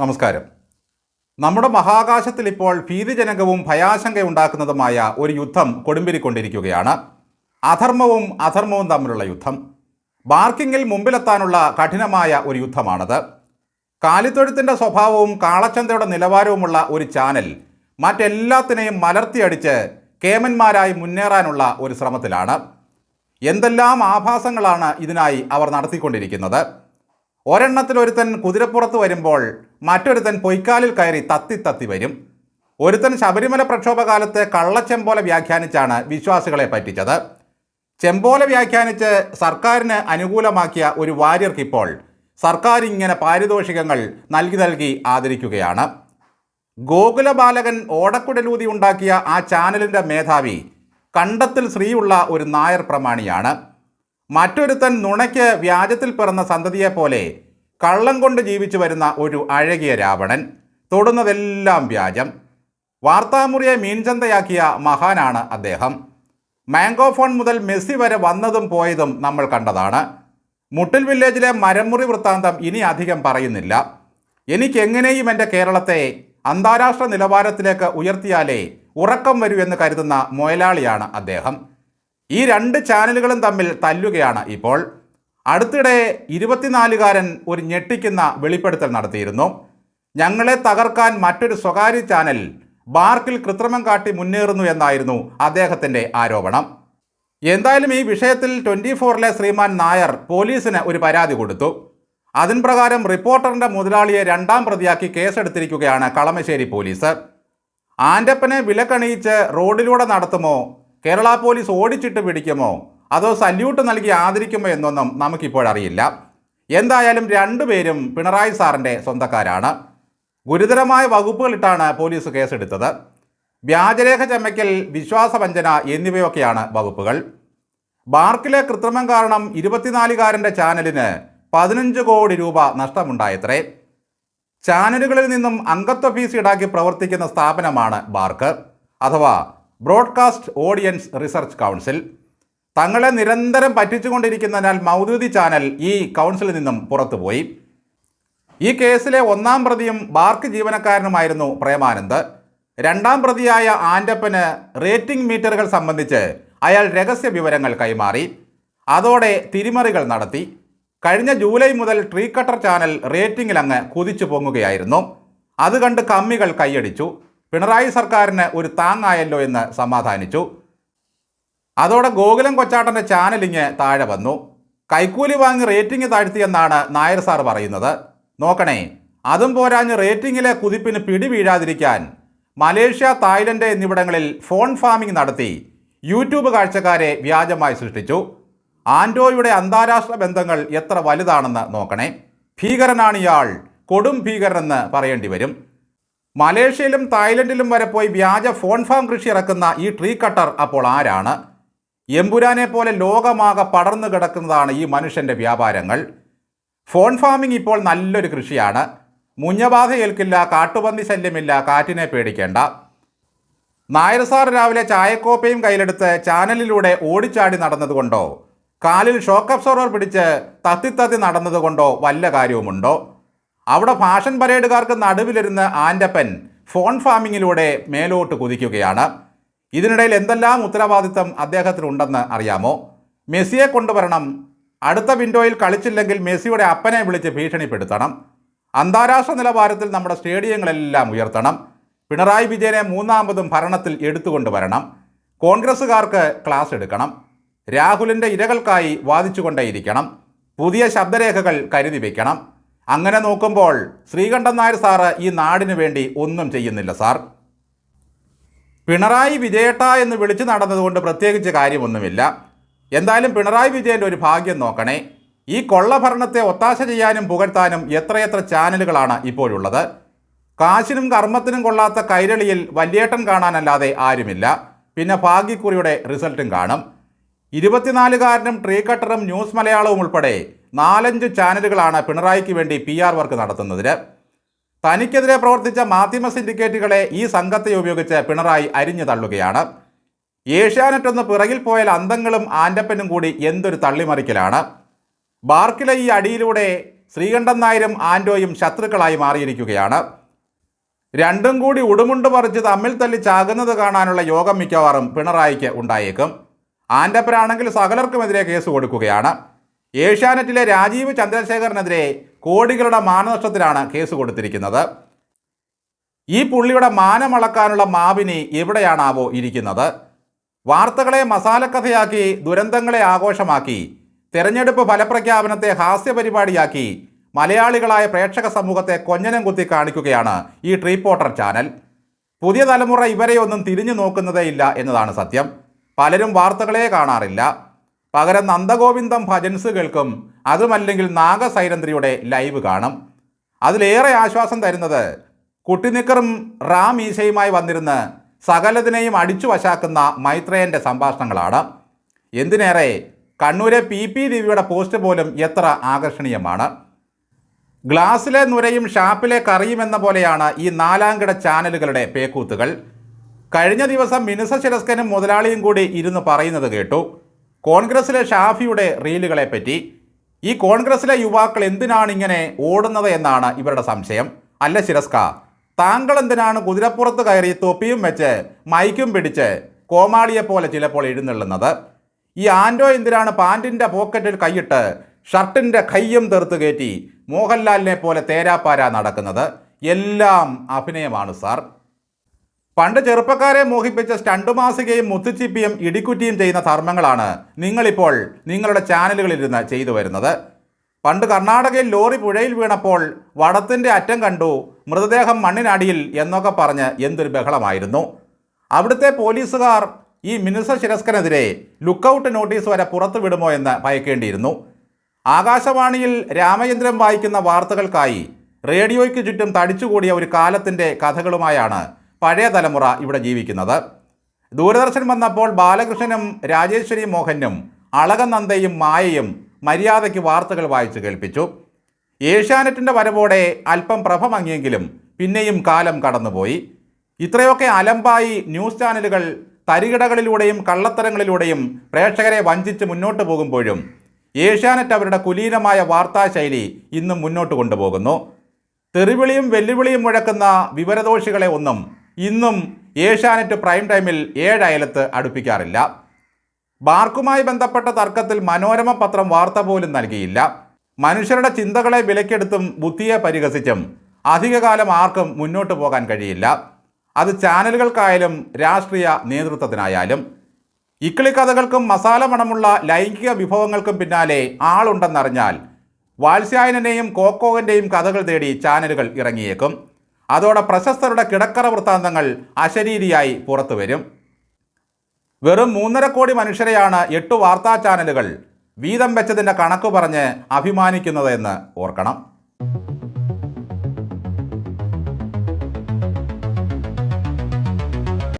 നമസ്കാരം. നമ്മുടെ മഹാകാശത്തിൽ ഇപ്പോൾ ഭീതിജനകവും ഭയാശങ്കയുണ്ടാക്കുന്നതുമായ ഒരു യുദ്ധം കൊടുമ്പിരിക്കൊണ്ടിരിക്കുകയാണ്. അധർമ്മവും അധർമ്മവും തമ്മിലുള്ള യുദ്ധം. ബാർക്കിങ്ങിൽ മുമ്പിലെത്താനുള്ള കഠിനമായ ഒരു യുദ്ധമാണത്. കാലിത്തൊഴുത്തിന്റെ സ്വഭാവവും കാളച്ചന്തയുടെ നിലവാരവുമുള്ള ഒരു ചാനൽ മറ്റെല്ലാത്തിനെയും മലർത്തിയടിച്ച് കേമന്മാരായി മുന്നേറാനുള്ള ഒരു ശ്രമത്തിലാണ്. എന്തെല്ലാം ആഭാസങ്ങളാണ് ഇതിനായി അവർ നടത്തിക്കൊണ്ടിരിക്കുന്നത്? ഒരെണ്ണത്തിൽ ഒരുത്തൻ കുതിരപ്പുറത്ത് വരുമ്പോൾ മറ്റൊരുത്തൻ പൊയ്ക്കാലിൽ കയറി തത്തി തത്തി വരും. ഒരുത്തൻ ശബരിമല പ്രക്ഷോഭകാലത്ത് കള്ളച്ചെമ്പോല വ്യാഖ്യാനിച്ചാണ് വിശ്വാസികളെ പറ്റിച്ചത്. ചെമ്പോല വ്യാഖ്യാനിച്ച് സർക്കാരിന് അനുകൂലമാക്കിയ ഒരു വാര്യർക്കിപ്പോൾ സർക്കാർ ഇങ്ങനെ പാരിതോഷികങ്ങൾ നൽകി നൽകി ആദരിക്കുകയാണ്. ഗോകുല ബാലകൻ ഓടക്കുടലൂതി ഉണ്ടാക്കിയ ആ ചാനലിന്റെ മേധാവി കണ്ടത്തിൽ ശ്രീയുള്ള ഒരു നായർ പ്രമാണിയാണ്. മറ്റൊരുത്തൻ നുണയ്ക്ക് വ്യാജത്തിൽ പിറന്ന സന്തതിയെ പോലെ കള്ളം കൊണ്ട് ജീവിച്ചു വരുന്ന ഒരു അഴകിയ രാവണൻ. തൊടുന്നതെല്ലാം വ്യാജം. വാർത്താമുറിയെ മീൻചന്തയാക്കിയ മഹാനാണ് അദ്ദേഹം. മാംഗോ ഫോൺ മുതൽ മെസ്സി വരെ വന്നതും പോയതും നമ്മൾ കണ്ടതാണ്. മുട്ടിൽ വില്ലേജിലെ മരമുറി വൃത്താന്തം ഇനി അധികം പറയുന്നില്ല. എനിക്കെങ്ങനെയും എന്റെ കേരളത്തെ അന്താരാഷ്ട്ര നിലവാരത്തിലേക്ക് ഉയർത്തിയാലേ ഉറക്കം വരൂ എന്ന് കരുതുന്ന മൊയലാളിയാണ് അദ്ദേഹം. ഈ രണ്ട് ചാനലുകളും തമ്മിൽ തല്ലുകയാണ് ഇപ്പോൾ. അടുത്തിടെ ഇരുപത്തിനാലുകാരൻ ഒരു ഞെട്ടിക്കുന്ന വെളിപ്പെടുത്തൽ നടത്തിയിരുന്നു. ഞങ്ങളെ തകർക്കാൻ മറ്റൊരു സ്വകാര്യ ചാനൽ ബാർക്കിൽ കൃത്രിമം കാട്ടി മുന്നേറുന്നു എന്നായിരുന്നു അദ്ദേഹത്തിന്റെ ആരോപണം. എന്തായാലും ഈ വിഷയത്തിൽ ട്വന്റി ഫോറിലെ ശ്രീമാൻ നായർ പോലീസിന് ഒരു പരാതി കൊടുത്തു. അതിൻ പ്രകാരം റിപ്പോർട്ടറിന്റെ മുതലാളിയെ രണ്ടാം പ്രതിയാക്കി കേസെടുത്തിരിക്കുകയാണ് കളമശ്ശേരി പോലീസ്. ആന്റപ്പനെ വിലക്കണിയിച്ച് റോഡിലൂടെ നടത്തുമോ കേരള പോലീസ് ഓടിച്ചിട്ട് പിടിക്കുമോ? അതോ സല്യൂട്ട് നൽകി ആദരിക്കുമോ എന്നൊന്നും നമുക്കിപ്പോഴറിയില്ല എന്തായാലും രണ്ടുപേരും പിണറായി സാറിന്റെ സ്വന്തക്കാരാണ്. ഗുരുതരമായ വകുപ്പുകളിട്ടാണ് പോലീസ് കേസെടുത്തത്. വ്യാജരേഖ ചമയ്ക്കൽ വിശ്വാസവഞ്ചന എന്നിവയൊക്കെയാണ് വകുപ്പുകൾ. ബാർക്കിലെ കൃത്രിമം കാരണം ഇരുപത്തിനാലുകാരന്റെ ചാനലിന് പതിനഞ്ച് കോടി രൂപ നഷ്ടമുണ്ടായത്രേ. ചാനലുകളിൽ നിന്നും അംഗത്വ ഫീസ് ഈടാക്കി പ്രവർത്തിക്കുന്ന സ്ഥാപനമാണ് ബാർക്ക്. അഥവാ ബ്രോഡ്കാസ്റ്റ് ഓഡിയൻസ് റിസർച്ച് കൗൺസിൽ. തങ്ങളെ നിരന്തരം പറ്റിച്ചുകൊണ്ടിരിക്കുന്നതിനാൽ മൗദൂദി ചാനൽ ഈ കൗൺസിലിൽ നിന്നും പുറത്തുപോയി. ഈ കേസിലെ ഒന്നാം പ്രതിയും ബാർക്ക് ജീവനക്കാരനുമായിരുന്നു പ്രേമാനന്ദ്. രണ്ടാം പ്രതിയായ ആന്റപ്പന് റേറ്റിംഗ് മീറ്ററുകൾ സംബന്ധിച്ച് അയാൾ രഹസ്യ വിവരങ്ങൾ കൈമാറി. അതോടെ തിരിമറികൾ നടത്തി. കഴിഞ്ഞ ജൂലൈ മുതൽ ട്രീ കട്ടർ ചാനൽ റേറ്റിംഗിൽ അങ്ങ് കുതിച്ചു പൊങ്ങുകയായിരുന്നു അത് കണ്ട് കമ്മികൾ കൈയടിച്ചു. പിണറായി സർക്കാരിന് ഒരു താങ്ങായല്ലോ എന്ന് സമാധാനിച്ചു. അതോടെ ഗോകുലം കൊച്ചാട്ടന്റെ ചാനലിങ് താഴെ വന്നു. കൈക്കൂലി വാങ്ങി റേറ്റിംഗ് താഴ്ത്തിയെന്നാണ് നായർ സാർ പറയുന്നത്. നോക്കണേ അതും പോരാഞ്ഞ് റേറ്റിംഗിലെ കുതിപ്പിന് പിടിവീഴാതിരിക്കാൻ മലേഷ്യ തായ്ലൻഡ് എന്നിവിടങ്ങളിൽ ഫോൺ ഫാമിംഗ് നടത്തി യൂട്യൂബ് കാഴ്ചക്കാരെ വ്യാജമായി സൃഷ്ടിച്ചു. ആൻഡോയുടെ അന്താരാഷ്ട്ര ബന്ധങ്ങൾ എത്ര വലുതാണെന്ന് നോക്കണേ. ഭീകരനാണ് ഇയാൾ കൊടും ഭീകരനെന്ന് പറയേണ്ടി വരും. മലേഷ്യയിലും തായ്ലൻഡിലും വരെ പോയി വ്യാജ ഫോൺ ഫാം കൃഷി ഇറക്കുന്ന ഈ ട്രീ കട്ടർ അപ്പോൾ ആരാണ്? എമ്പുരാനെ പോലെ ലോകമാകെ പടർന്നു കിടക്കുന്നതാണ് ഈ മനുഷ്യന്റെ വ്യാപാരങ്ങൾ. ഫോൺ ഫാമിംഗ് ഇപ്പോൾ നല്ലൊരു കൃഷിയാണ്. മുഞ്ഞബാധ ഏൽക്കില്ല കാട്ടുപന്നി ശല്യമില്ല കാറ്റിനെ പേടിക്കേണ്ട. നായർ സാർ രാവിലെ ചായക്കോപ്പയും കയ്യിലെടുത്ത് ചാനലിലൂടെ ഓടിച്ചാടി നടന്നതുകൊണ്ടോ? കാലിൽ ഷോക്ക് അബ്സോർവർ പിടിച്ച് തത്തിത്തത്തി നടന്നതുകൊണ്ടോ വല്ല കാര്യവുമുണ്ടോ? അവിടെ ഫാഷൻ പരേഡുകാർക്ക് നടുവിലിരുന്ന് ആന്റപ്പൻ ഫോൺ ഫാമിങ്ങിലൂടെ മേലോട്ട് കുതിക്കുകയാണ്. ഇതിനിടയിൽ എന്തെല്ലാം ഉത്തരവാദിത്തം അദ്ദേഹത്തിനുണ്ടെന്ന് അറിയാമോ? മെസ്സിയെ കൊണ്ടുവരണം. അടുത്ത വിൻഡോയിൽ കളിച്ചില്ലെങ്കിൽ മെസ്സിയുടെ അപ്പനെ വിളിച്ച് ഭീഷണിപ്പെടുത്തണം. അന്താരാഷ്ട്ര നിലവാരത്തിൽ നമ്മുടെ സ്റ്റേഡിയങ്ങളെല്ലാം ഉയർത്തണം. പിണറായി വിജയനെ മൂന്നാമതും ഭരണത്തിൽ എടുത്തുകൊണ്ടുവരണം. കോൺഗ്രസ്സുകാർക്ക് ക്ലാസ് എടുക്കണം. രാഹുലിന്റെ ഇരകൾക്കായി വാദിച്ചുകൊണ്ടേയിരിക്കണം. പുതിയ ശബ്ദരേഖകൾ കരുതി വയ്ക്കണം അങ്ങനെ നോക്കുമ്പോൾ ശ്രീകണ്ഠൻ നായർ സാറ് ഈ നാടിന് വേണ്ടി ഒന്നും ചെയ്യുന്നില്ല സാർ. പിണറായി വിജയേട്ട എന്ന് വിളിച്ചു നടന്നതുകൊണ്ട് പ്രത്യേകിച്ച് കാര്യമൊന്നുമില്ല. എന്തായാലും പിണറായി വിജയന്റെ ഒരു ഭാഗ്യം നോക്കണേ. ഈ കൊള്ളഭരണത്തെ ഒത്താശ ചെയ്യാനും പുകഴ്ത്താനും എത്രയെത്ര ചാനലുകളാണ് ഇപ്പോഴുള്ളത്. കാശിനും കർമ്മത്തിനും കൊള്ളാത്ത കൈരളിയിൽ വല്യേട്ടൻ കാണാനല്ലാതെ ആരുമില്ല. പിന്നെ ഭാഗ്യക്കുറിയുടെ റിസൾട്ടും കാണും. ഇരുപത്തിനാലുകാരനും ട്രീ കട്ടറും ന്യൂസ് മലയാളവും ഉൾപ്പെടെ നാലഞ്ച് ചാനലുകളാണ് പിണറായിക്ക് വേണ്ടി പി ആർ വർക്ക് നടത്തുന്നതിന്. തനിക്കെതിരെ പ്രവർത്തിച്ച മാധ്യമ സിൻഡിക്കേറ്റുകളെ ഈ സംഘത്തെ ഉപയോഗിച്ച് പിണറായി അരിഞ്ഞു തള്ളുകയാണ്. ഏഷ്യാനെറ്റ് ഒന്ന് പിറകിൽ പോയാൽ അന്തങ്ങളും ആന്റപ്പനും കൂടി എന്തൊരു തള്ളിമറിക്കലാണ്. ബാർക്കിലെ ഈ അടിയിലൂടെ ശ്രീകണ്ഠൻ നായരും ആൻഡോയും ശത്രുക്കളായി മാറിയിരിക്കുകയാണ്. രണ്ടും കൂടി ഉടുമുണ്ട് പറിച്ച് തമ്മിൽ തല്ലി ചാകുന്നത് കാണാനുള്ള യോഗം മിക്കവാറും പിണറായിക്ക് ഉണ്ടായേക്കും. ആന്റപ്പനാണെങ്കിൽ സകലർക്കുമെതിരെ കേസ് കൊടുക്കുകയാണ്. ഏഷ്യാനെറ്റിലെ രാജീവ് ചന്ദ്രശേഖരനെതിരെ കോടികളുടെ മാനനഷ്ടത്തിലാണ് കേസ് കൊടുത്തിരിക്കുന്നത്. ഈ പുള്ളിയുടെ മാനമളക്കാനുള്ള മാവിനി എവിടെയാണാവോ ഇരിക്കുന്നത്. വാർത്തകളെ മസാലക്കഥയാക്കി ദുരന്തങ്ങളെ ആഘോഷമാക്കി തെരഞ്ഞെടുപ്പ് ഫലപ്രഖ്യാപനത്തെ ഹാസ്യപരിപാടിയാക്കി മലയാളികളായ പ്രേക്ഷക സമൂഹത്തെ കൊഞ്ഞനം കുത്തി കാണിക്കുകയാണ് ഈ ട്രീപ്പോട്ടർ ചാനൽ. പുതിയ തലമുറ ഇവരെയൊന്നും തിരിഞ്ഞു നോക്കുന്നതേ ഇല്ല എന്നതാണ് സത്യം. പലരും വാർത്തകളെ കാണാറില്ല. പകരം നന്ദഗോവിന്ദം ഭജൻസ് കേൾക്കും. അതുമല്ലെങ്കിൽ നാഗസൈരന്ധ്രിയുടെ ലൈവ് കാണും. അതിലേറെ ആശ്വാസം തരുന്നത് കുട്ടിനിക്കറും റാം ഈശയുമായി വന്നിരുന്ന് സകലതിനെയും അടിച്ചു വശാക്കുന്ന മൈത്രേയന്റെ സംഭാഷണങ്ങളാണ്. എന്തിനേറെ കണ്ണൂരെ പി പി ദേവിയുടെ പോസ്റ്റ് പോലും എത്ര ആകർഷണീയമാണ്. ഗ്ലാസ്സിലെ നുരയും ഷാപ്പിലെ കറിയും എന്ന പോലെയാണ് ഈ നാലാംകിട ചാനലുകളുടെ പേക്കൂത്തുകൾ. കഴിഞ്ഞ ദിവസം മിനുസ ശിരസ്കനും മുതലാളിയും കൂടി ഇരുന്ന് പറയുന്നത് കേട്ടു. കോൺഗ്രസിലെ ഷാഫിയുടെ റീലുകളെ പറ്റി ഈ കോൺഗ്രസിലെ യുവാക്കൾ എന്തിനാണ് ഇങ്ങനെ ഓടുന്നത് എന്നാണ് ഇവരുടെ സംശയം. അല്ല ശിരസ്ക താങ്കൾ എന്തിനാണ് കുതിരപ്പുറത്ത് കയറി തൊപ്പിയും വെച്ച് മൈക്കും പിടിച്ച് കോമാളിയെ പോലെ ചിലപ്പോൾ എഴുന്നള്ളുന്നത്? ഈ ആൻഡോ എന്തിനാണ് പാന്റിന്റെ പോക്കറ്റിൽ കൈയിട്ട് ഷർട്ടിന്റെ കയ്യും തെറുത്ത് കയറ്റി മോഹൻലാലിനെ പോലെ തേരാപ്പാര നടക്കുന്നത്? എല്ലാം അഭിനയമാണ് സാർ. പണ്ട് ചെറുപ്പക്കാരെ മോഹിപ്പിച്ച സ്റ്റണ്ട് മാസികയും മുത്തുച്ചിപ്പിയും ഇടിക്കുറ്റിയും ചെയ്യുന്ന ധർമ്മങ്ങളാണ് നിങ്ങളിപ്പോൾ നിങ്ങളുടെ ചാനലുകളിൽ ചാനലുകളിലിരുന്ന് ചെയ്തു വരുന്നത്. പണ്ട് കർണാടകയിൽ ലോറി പുഴയിൽ വീണപ്പോൾ വടത്തിന്റെ അറ്റം കണ്ടു മൃതദേഹം മണ്ണിനടിയിൽ എന്നൊക്കെ പറഞ്ഞ് എന്തൊരു ബഹളമായിരുന്നു. അവിടുത്തെ പോലീസുകാർ ഈ മിനുസ ശിരസ്കനെതിരെ ലുക്കൗട്ട് നോട്ടീസ് വരെ പുറത്തു വിടുമോ എന്ന് ഭയക്കേണ്ടിയിരുന്നു. ആകാശവാണിയിൽ രാമചന്ദ്രൻ വായിക്കുന്ന വാർത്തകൾക്കായി റേഡിയോയ്ക്ക് ചുറ്റും തടിച്ചുകൂടിയ ഒരു കാലത്തിന്റെ കഥകളുമായാണ് പഴയ തലമുറ ഇവിടെ ജീവിക്കുന്നത്. ദൂരദർശൻ വന്നപ്പോൾ ബാലകൃഷ്ണനും രാജേശ്വരി മോഹനും അളകനന്ദയും മായയും മര്യാദയ്ക്ക് വാർത്തകൾ വായിച്ചു കേൾപ്പിച്ചു. ഏഷ്യാനെറ്റിന്റെ വരവോടെ അല്പം പ്രഭമങ്ങിയെങ്കിലും പിന്നെയും കാലം കടന്നുപോയി. ഇത്രയൊക്കെ അലമ്പായി ന്യൂസ് ചാനലുകൾ തരികിടകളിലൂടെയും കള്ളത്തരങ്ങളിലൂടെയും പ്രേക്ഷകരെ വഞ്ചിച്ച് മുന്നോട്ട് പോകുമ്പോഴും ഏഷ്യാനെറ്റ് അവരുടെ കുലീനമായ വാർത്താശൈലി ഇന്നും മുന്നോട്ട് കൊണ്ടുപോകുന്നു. തെറിവിളിയും വെല്ലുവിളിയും മുഴക്കുന്ന വിവരദോഷികളെ ഒന്നും ഇന്നും ഏഷ്യാനെറ്റ് പ്രൈം ടൈമിൽ ഏഴയലത്ത് അടുപ്പിക്കാറില്ല. ബാർക്കുമായി ബന്ധപ്പെട്ട തർക്കത്തിൽ മനോരമ പത്രം വാർത്ത പോലും നൽകിയില്ല. മനുഷ്യരുടെ ചിന്തകളെ വിലക്കെടുത്തും ബുദ്ധിയെ പരിഹസിച്ചും അധികകാലം ആർക്കും മുന്നോട്ട് പോകാൻ കഴിയില്ല. അത് ചാനലുകൾക്കായാലും രാഷ്ട്രീയ നേതൃത്വത്തിനായാലും. ഇക്കിളിക്കഥകൾക്കും മസാല മണമുള്ള ലൈംഗിക വിഭവങ്ങൾക്കും പിന്നാലെ ആളുണ്ടെന്നറിഞ്ഞാൽ വാത്സ്യായനെയും കോക്കോവന്റെയും കഥകൾ തേടി ചാനലുകൾ ഇറങ്ങിയേക്കും. അതോടെ പ്രശസ്തരുടെ കിടക്കറ വൃത്താന്തങ്ങൾ അശരീരിയായി പുറത്തു വരും. വെറും മൂന്നര കോടി മനുഷ്യരെയാണ് എട്ട് വാർത്താ ചാനലുകൾ വീതം വെച്ചതിന്റെ കണക്ക് പറഞ്ഞ് അഭിമാനിക്കുന്നതെന്ന് ഓർക്കണം.